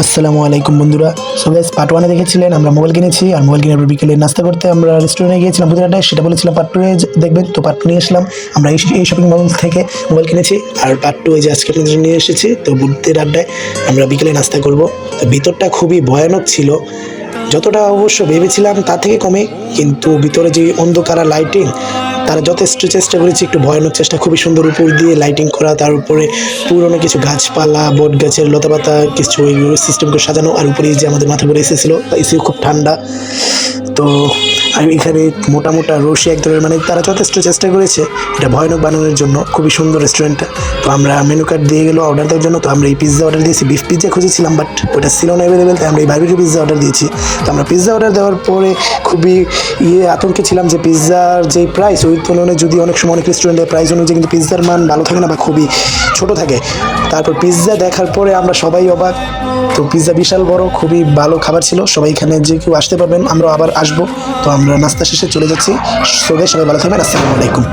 আসসালামু আলাইকুম বন্ধুরা। সো গাইস পার্ট ওয়ানে দেখেছিলেন, আমরা মোবাইল কিনেছি, আর মোবাইল পর বিকেলে নাস্তা করতে আমরা রেস্টুরেন্টে গিয়েছিলাম পুদিনাটায়, সেটা বলেছিলাম পার্ট টু দেখবেন, তো পার্ট টু নিয়ে আসলাম। আমরা এই এই শপিং মল থেকে মোবাইল কিনেছি, আর পার্ট টু এই যে আজকে আপনাদের নিয়ে এসেছি, তো বুদ্ধের আড্ডায় আমরা বিকেলে নাস্তা করব। তো ভিতরটা খুবই ভয়ানক ছিল। যতটা অবশ্য ভেবেছিলাম তার থেকে কমে, কিন্তু ভিতরে যে অন্ধকার লাইটিং তারা যথেষ্ট চেষ্টা করেছে, একটু ভয়ানক চেষ্টা, খুবই সুন্দর উপর দিয়ে লাইটিং করা, তার উপরে পুরনো কিছু গাছপালা, বট গাছের লতাপাতা, কিছু ওইগুলো সিস্টেমকে সাজানো, আর উপরে যে আমাদের মাথা পরে এসেছিল এসিও খুব ঠান্ডা। তো আর এখানে মোটা মোটা রশি এক ধরনের মানে তারা যথেষ্ট চেষ্টা করেছে। এটা ভয়ানক বানানোর জন্য, খুবই সুন্দর রেস্টুরেন্টটা তো আমরা মেনু কার্ড দিয়ে গেলো অর্ডার দেওয়ার জন্য, তো আমরা এই পিৎজা অর্ডার দিয়েছি। বিফ পিৎজা খুঁজেছিলাম বাট ওটা ছিল না অ্যাভেলেবেল তাই আমরা এই বার্বিকিউ পিৎজা অর্ডার দিয়েছি। তো আমরা পিৎজা অর্ডার দেওয়ার পরে খুবই ইয়ে আতঙ্কে ছিলাম যে পিৎজার যে প্রাইস ওই তুলনায় যদি অনেক সময় অনেক রেস্টুরেন্টের প্রাইস অনুযায়ী কিন্তু পিৎজার মান ভালো থাকে না বা খুবই ছোট থাকে। তারপর পিৎজা দেখার পরে আমরা সবাই অবাক। তো পিৎজা বিশাল বড়, খুবই ভালো খাবার ছিল। সবাই এখানে যে কেউ আসতে পারবেন আমরা আবার আসব। তো আমরা নাস্তা শেষে চলে যাচ্ছি। সবাই সবাই ভালো থাকবেন। আসসালামু আলাইকুম।